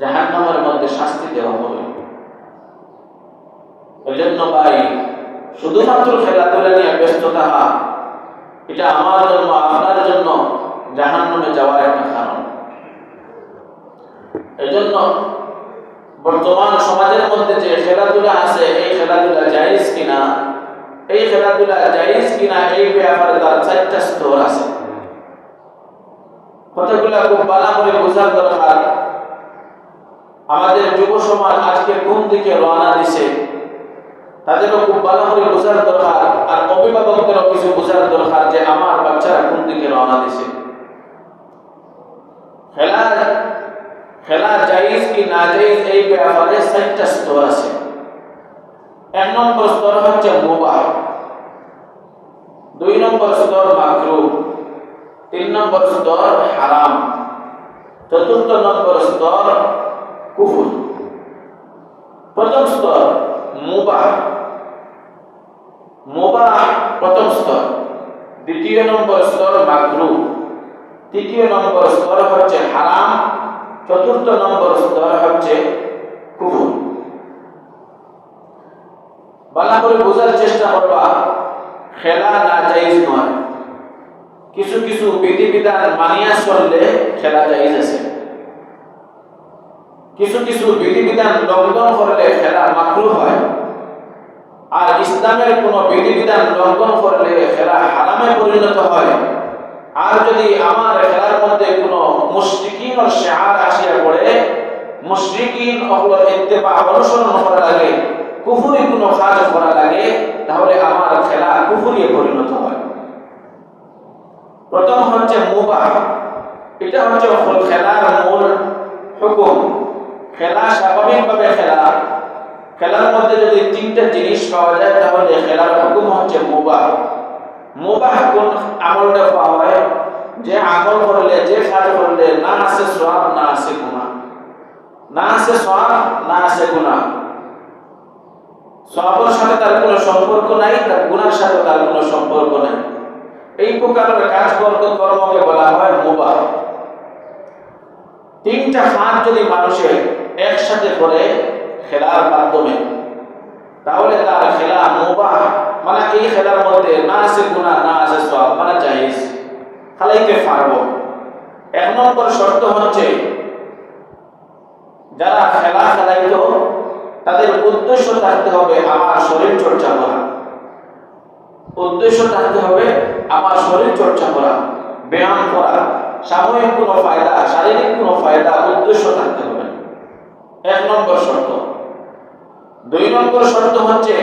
জাহান্নামের মধ্যে শাস্তি দেওয়া হবে। ওই জন্য ভাই, শুধুমাত্র খেলাধুলা নিয়ে ব্যস্ত থাকা, এটা আমার জন্য, আপনার জন্য জাহান্নামে যাওয়ার একটা কারণ। এই জন্য বর্তমান সমাজের মধ্যে যে খেলাধুলা আছে, এই খেলাধুলা জায়েজ কিনা, এই খেলাধুলা জায়েজ কিনা, এই ব্যাপারে তার চারটা স্তর আছে। কথাগুলা খুব ভালো করে বোঝার দরকার আমাদের যুব সমাজ আজকে কোন দিকে রওনা দিছে, তাদেরও খুব ভালো করে বোঝার দরকার, আর অভিভাবকদেরও কিছু বোঝার দরকার যে আমার বাচ্চারা কোন দিকে রওনা দিছে। খেলা খেলা জায়েজ কি না জায়েজ এই ব্যাপারে চারটা স্তর আছে। এক নম্বর স্তর হচ্ছে মুবাহ দুই নম্বর স্তর মাকরু, তিন নম্বর স্তর হারাম, চতুর্থ নম্বর স্তর কুফুর। প্রথম স্তর মুবাহ মুবাহ প্রথম স্তর। দ্বিতীয় নম্বর স্তর মাকরু তৃতীয় নম্বর স্তর হচ্ছে হারাম। চতুর্থ নম্বর স্তর হচ্ছে কুফুর। বালা করে বোঝার চেষ্টা করবা, খেলা না জায়েজ নয়। কিছু কিছু বিধিবিধান মানিয়া চললে খেলা জায়েজ আছে। কিছু কিছু বিধিবিধান লঙ্ঘন করলে খেলা মাকরু হয়। আর ইসলামের কোনো বিধিবিধান লঙ্ঘন করলে খেলা হারামে পরিণত হয়। আর যদি আমার খেলার মধ্যে কোনো মুশরিকিন ও শেয়ার আসিয়া পড়ে, মুশরিকিন ইত্তেবা অনুসরণ করা লাগে, কুফুরি কোনো কাজ করা লাগে, তাহলে আমার খেলা কুফুরিয়ে পরিণত হয়। প্রথম হচ্ছে মুবাহ। এটা হচ্ছে খেলার মূল খেলা স্বাভাবিকভাবে খেলা। খেলার মধ্যে যদি তিনটা জিনিস পাওয়া যায়, তাহলে খেলার হুকুম হচ্ছে মুবাহ। মুবাহ কোন আমলটা পাওয়া হয়? যে আমল করলে, যে কাজ করলে, না আছে সওয়াব, না আছে গুনাহ। না আছে সওয়াব, না আছে গুনাহ। সওয়াবের সাথে তার কোনো সম্পর্ক নাই, তার গুনার সাথে তার কোনো সম্পর্ক নাই। এই প্রকারের কাজ করতে কর্মকে বলা হয় মুবাহ। তিনটা কাজ যদি মানুষের একসাথে করে খেলার মাধ্যমে, তাহলে তার খেলা মুবাহ মানে এই খেলার মধ্যে না আছে গুণা না আছে সব মানে জায়েজ। খালাইতে পারব এক নম্বর শর্ত হচ্ছে, যারা খেলা খেলাইতো, তাদের উদ্দেশ্য থাকতে হবে আমার শরীর চর্চা করা। উদ্দেশ্য থাকতে হবে আমার শরীর চর্চা করা, ব্যায়াম করা। সাময়িক কোনো ফায়দা, শারীরিক কোনো ফায়দা উদ্দেশ্য থাকতে হবে। এক নম্বর শর্ত। দুই নম্বর শর্ত হচ্ছে,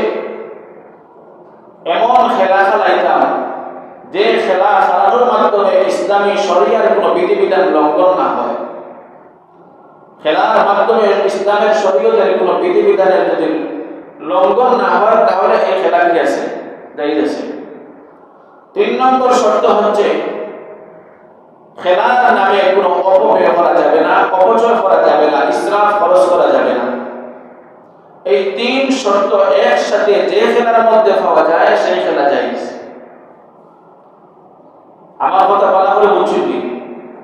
এমন খেলা খেলাইতাম, যে খেলা খেলানোর মাধ্যমে ইসলামী শরিয়ার কোনো বিধিবিধান লঙ্ঘন না হয়। খেলার মাধ্যমে ইসলামের শরীয়তের কোনো বিধিবিধানের যদি লঙ্ঘন না হয়, তাহলে এই খেলা কি আছে, জায়জ আছে। তিন নম্বর শর্ত হচ্ছে খেলার নামে কোনো অপব্যয় করা যাবে না অপচয় করা যাবে না, ইসরাফ খরচ করা যাবে না। এই তিন শর্ত একসাথে যে খেলার মধ্যে পাওয়া যায়, সেই খেলা জায়েজ। আমার কথা বলা বুঝছি কি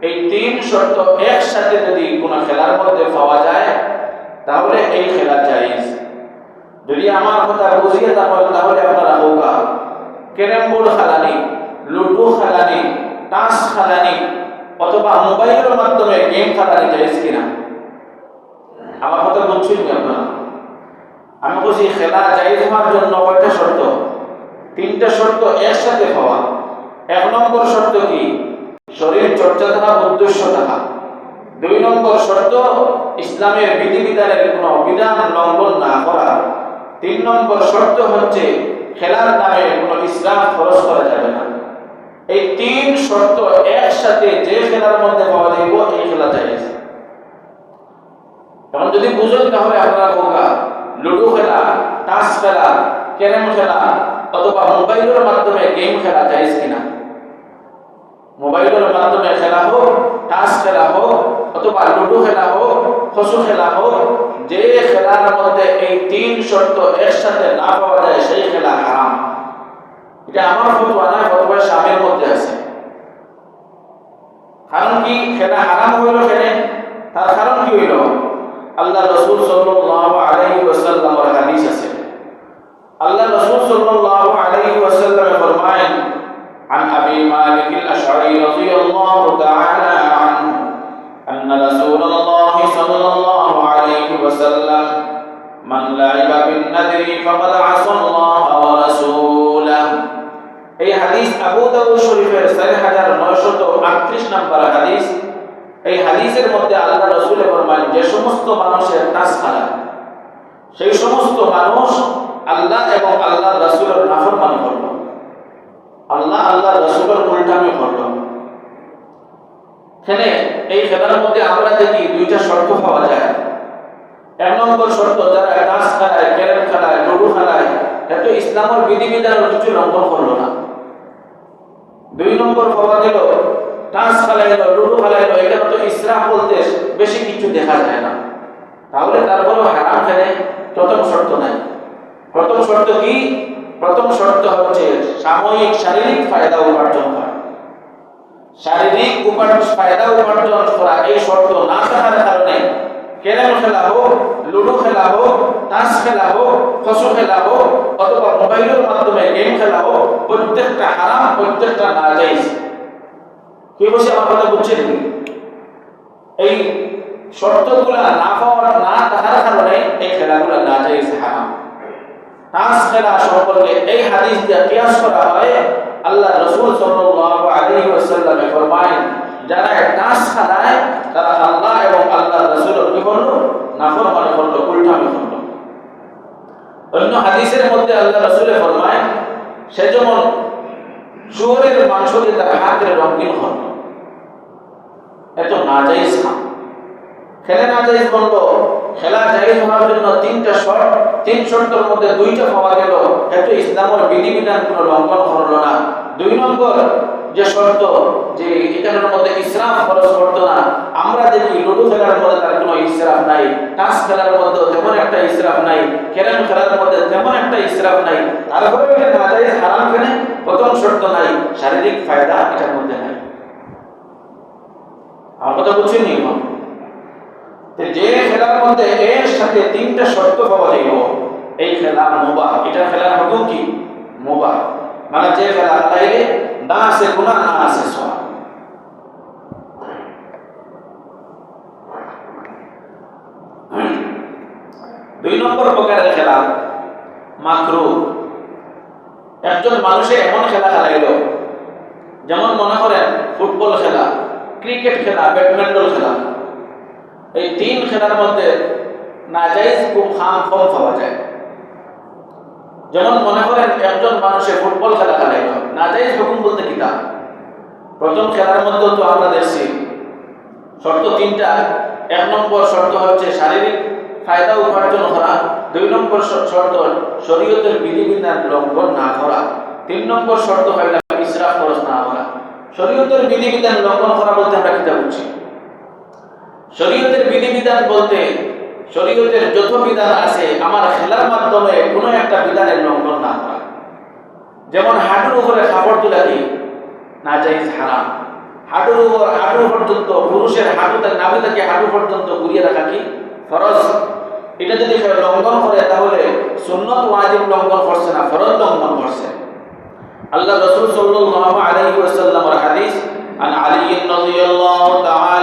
এই তিন শর্ত একসাথে যদি কোনো খেলার মধ্যে পাওয়া যায়, তাহলে এই খেলা জায়েজ। যদি আমার কথা বুঝিয়ে তাহলে তাহলে আপনারা হোকা ক্যারাম বোর্ড খেলানি, লুডো খেলানি, তাস খেলানি অথবা মোবাইলের মাধ্যমে গেম খেলানি জায়েজ কিনা আমার কথা বুঝছেন আপনারা? আমি বলছি, খেলা জায়েজ হওয়ার জন্য কয়টা শর্ত? তিনটা শর্ত একসাথে পাওয়া এক নম্বর শর্ত কি? শরীর চর্চা থাকা, উদ্দেশ্য থাকা। দুই নম্বর শর্ত, ইসলামের বিধিবিধানের কোনো বিধান লঙ্ঘন না করা। তিন নম্বর শর্ত হচ্ছে, খেলার নামে কোনো ইসলাম খরচ করা যাবে না। এই তিন শর্ত একসাথে যে খেলার মধ্যে পাওয়া যাইব, এই খেলা জায়েজ এখন যদি বুঝেন তাহলে আপনারা কোকা লুডো খেলা, তাস খেলা, ক্যারেম খেলা, অথবা মোবাইলের মাধ্যমে গেম খেলা জায়েজ কিনা? মোবাইলের মাধ্যমে খেলা হোক, তাস খেলা হোক, অথবা লুডো খেলা হোক খসু খেলা হোক, যে খেলার মধ্যে এই তিন শর্ত একসাথে না পাওয়া যায়, সেই খেলা হারাম। এটা আমার ফতোয়া না ফতোয়া স্বামীর মধ্যে আছে কারণ কি খেলা হারাম হইল খেলে তার কারণ কি হইল আল্লাহ রসুল সাল্লাল্লাহু আলাইহি ওয়াসাল্লামের হাদিস আছে আল্লাহ রসুল সাল্লাল্লাহু আলাইহি ওয়াসাল্লাম ফরমায়েন عن أبي مالك الأشعري رضي الله تعالى عنه أن رسول الله صلى الله عليه وسلم من لعب بالنذر فقد عصى الله ورسوله এই হাদিস আবু দাউদ শরীফের 4938 নম্বর হাদিস। এই হাদিসের মধ্যে আল্লাহ রাসূল ফরমান যে সমস্ত মানুষের নাস সেই সমস্ত মানুষ আল্লাহ এবং আল্লাহ রাসূলের নাফরমানি করল। আল্লাহ আল্লাহ রাসূলের উল্টামি করল। এখানে এই খেলার মধ্যে আমরা দেখি দুইটা শর্ত পাওয়া যায়। এক নম্বর শর্ত, যারা ডান্স খেলায় ক্যারেম খেলায় লুডু খেলায় এত ইসলামের বিধিবিধান কিছু লঙ্ঘন করল না। দুই নম্বর পাওয়া গেল ডান্স খেলাইলো লুডু খেলাইলো এখানে তো ইসলাম বলতে বেশি কিছু দেখা যায় না। তাহলে তারপরেও হারাম খেলে প্রথম শর্ত নাই। প্রথম শর্ত কি? প্রথম শর্ত হচ্ছে সাময়িক শারীরিক ফায়দা উপার্জন করা শারীরিক উপার্জন ফায়দা উপার্জন করা এই শর্ত না থাকার কারণে ক্যারেম খেলা হোক, লুডো খেলা হোক, তাস খেলা হোক ফসু খেলা হোক, অথবা মোবাইলের মাধ্যমে গেম খেলা হোক, প্রত্যেকটা হারাম, প্রত্যেকটা নাজাইজ। কি বলছি আমার কথা বুঝছেন? এই শর্তগুলা না পাওয়ার, না থাকার কারণে এই খেলাগুলা নাজাইজ হারাম। তাস খেলা সম্পর্কে এই হাদিস দিয়ে কিয়াস করা হয়, আল্লাহ রসুল সাল্লাল্লাহু আলাইহি ওয়াসাল্লামে ফরমায়েন যারা তাস খেলায় তারা আল্লাহ এবং আল্লাহ রসুলের কি করল নাফরমানি করল উল্টামি করল অন্য হাদিসের মধ্যে আল্লাহ রসুলে ফরমায়, সে যেমন শুয়োরের মাংস দিয়ে তার হাতের রঙিন হল এত নাজাইজ খাম খেলে নাজাইজ বলল খেলা জায়েজ হওয়ার জন্য তিনটা শর্ত তিন শর্তের মধ্যে দুইটা পাওয়া গেল, এত ইসলামের বিধিবিধান কোনো লঙ্ঘন করল না। দুই নম্বর যে শর্ত যে এটার মধ্যে ইসরাফ খরচ করতো না, আমরা দেখি লুডু খেলার মধ্যে তার কোনো ইসরাফ নাই টাস খেলার মধ্যে তেমন একটা ইসরাফ নাই ক্যারাম খেলার মধ্যে তেমন একটা ইসরাফ নাই, তারপরে এটা হারাম কেনে প্রথম শর্ত নাই, শারীরিক ফায়দা এটার মধ্যে নাই। আমার কথা বুঝছেন নি যে খেলার মধ্যে এর সাথে তিনটা শর্ত পাওয়া যাইব এই খেলা মোবা এটা খেলার হুকুম কি? মোবা মানে যে খেলা খেলাইলে না আছে গুণা না আছে সব দুই নম্বর প্রকারের খেলা মাকরু। একজন মানুষে এমন খেলা খেলাইল, যেমন মনে করেন ফুটবল খেলা, ক্রিকেট খেলা, ব্যাডমিন্টন খেলা। এই তিন খেলার মধ্যে নাজাইজ খুব খাম কম পাওয়া যায়। যেমন মনে করেন একজন মানুষে ফুটবল খেলা খেলাই না যাই হুকুম বলতে কিতা প্রথম খেলার মধ্যে তো আমরা দেখছি, শর্ত তিনটা, এক নম্বর শর্ত হচ্ছে শারীরিক ফায়দা উপার্জন করা, দুই নম্বর শর্ত শরীয়তের বিধিবিধান লঙ্ঘন না করা, তিন নম্বর শর্ত হয় না ইসরাফ খরচ না করা। শরীয়তের বিধিবিধান লঙ্ঘন করা বলতে আমরা কিতা বুঝছি? শরীয়তের বিধিবিধান বলতে শরীয়তের যত বিধান আছে, আমার খেলার মাধ্যমে কোনো একটা বিধানের লঙ্ঘন না করা। যেমন হাঁটুর উপরে কাপড় তুলা কি? না যাই হারাম। হাঁটুর উপর হাঁটু পর্যন্ত, পুরুষের হাঁটুতে নাভি থেকে হাঁটু পর্যন্ত ঘুরিয়ে রাখা কি? ফরজ। এটা যদি সে লঙ্ঘন করে, তাহলে সুন্নত ওয়াজিব লঙ্ঘন করছে না, ফরজ লঙ্ঘন করছে। আল্লাহ রসুল সাল্লাল্লাহু আলাইহি ওয়াসাল্লামের হাদিস, আন আলী রাদিয়াল্লাহু তাআলা